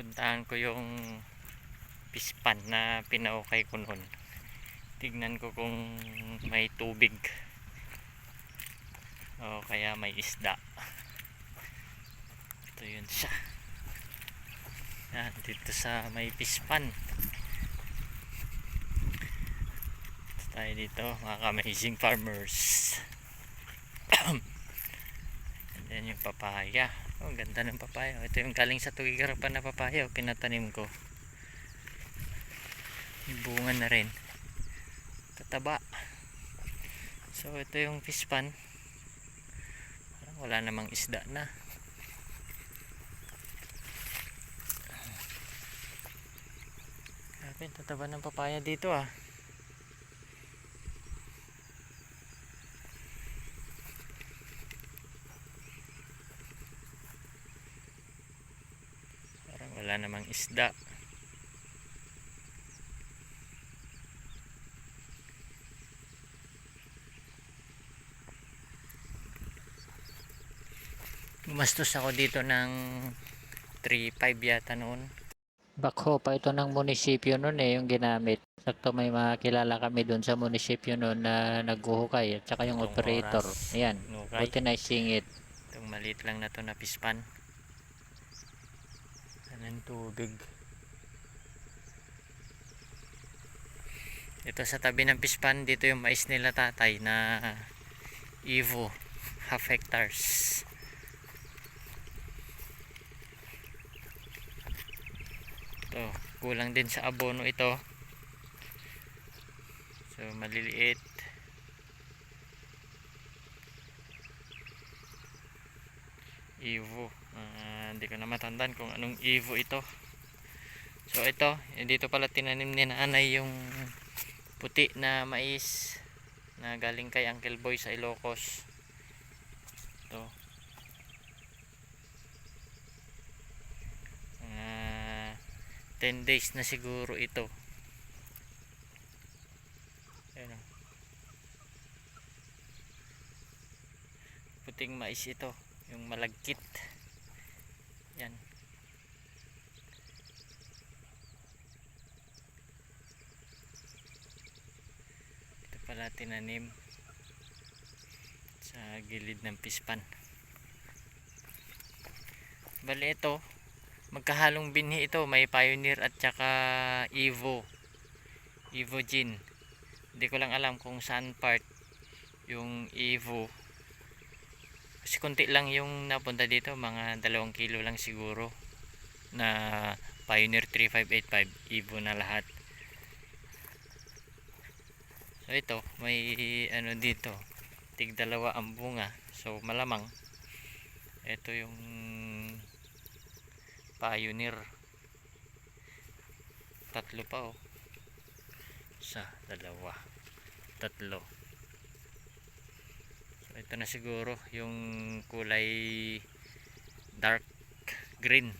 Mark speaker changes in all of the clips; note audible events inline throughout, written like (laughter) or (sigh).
Speaker 1: puntahan ko yung pispan na pinaukay ko noon. Tignan ko kung may tubig. O kaya may isda. Ito yun siya. Yan dito sa may pispan. Ito tayo dito mga amazing farmers. (coughs) And then yung papaya oh ganda ng papaya. Ito yung galing sa tugigarapan na papaya oh, pinatanim ko. May bunga na rin. Tataba. So ito yung fish pan. Parang wala namang isda na. Grabe tataba ng papaya dito ah parang wala namang isda gumastos ako dito ng 3.5 yata noon
Speaker 2: Bakho pa ito ng munisipyo noon eh, yung ginamit. Sakto may makilala kami doon sa munisipyo noon na naghuhukay at saka yung
Speaker 1: Itong
Speaker 2: operator.
Speaker 1: oras,
Speaker 2: Ayan, buti na singit.
Speaker 1: itong maliit lang na to na pispan anong tubig. Ito sa tabi ng pispan dito yung mais nila tatay na Evo half hectares. Ito kulang din sa abono ito. So maliliit Evo. Ah, hindi ko na matandaan kung anong Evo ito. So ito eh, dito pala tinanim ni nanay yung puti na mais na galing kay Uncle Boy sa Ilocos. Ito. Ah, 10 days na siguro ito. Ayan o. puting mais ito yung malagkit. Yan. Ito pala tinanim sa gilid ng pispan. Bali ito magkahalong binhi ito. May pioneer at saka evo. Evo gin hindi ko lang alam kung saan part yung evo kasi konti lang yung napunta dito mga dalawang kilo lang siguro na Pioneer 3585 Evo na lahat. So ito may ano dito tig dalawa ang bunga so malamang. Ito yung Pioneer. Tatlo pa oh. Isa dalawa tatlo ito na siguro yung kulay dark green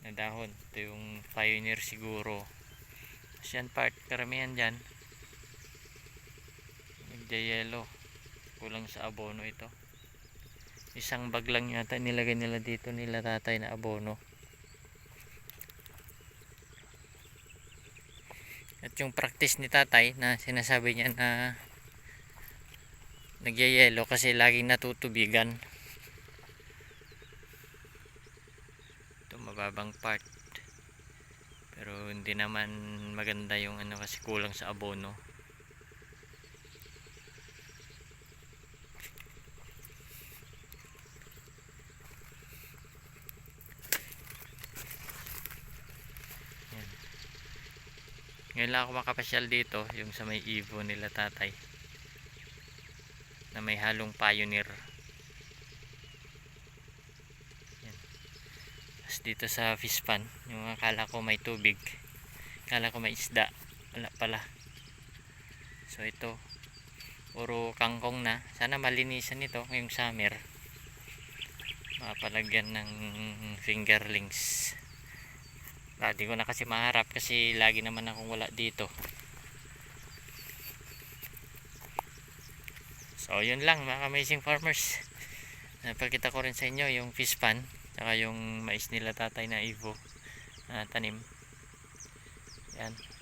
Speaker 1: na dahon. Ito yung pioneer siguro. Kasi yan part, karamihan dyan. Nagja-yellow. Kulang sa abono ito. Isang bag lang yata nilagay nila dito nila tatay na abono. At yung practice ni tatay na sinasabi niya na nagyayelo kasi laging natutubigan. Ito mababang part. Pero hindi naman maganda yung ano kasi kulang sa abono. Yan. ngayon lang ako makapasyal dito yung sa may Evo nila tatay na may halong pioneer. Yan. Dito sa fish pan yung akala ko may tubig akala ko may isda wala pala. So ito puro kangkong na. Sana malinisan ito ngayong summer. Mapalagyan ng fingerlings. Ah, di ko na kasi maharap kasi lagi naman akong wala dito So yun lang mga amazing farmers. Napakita ko rin sa inyo yung fish pan saka yung mais nila tatay na Evo uh, tanim. Yan.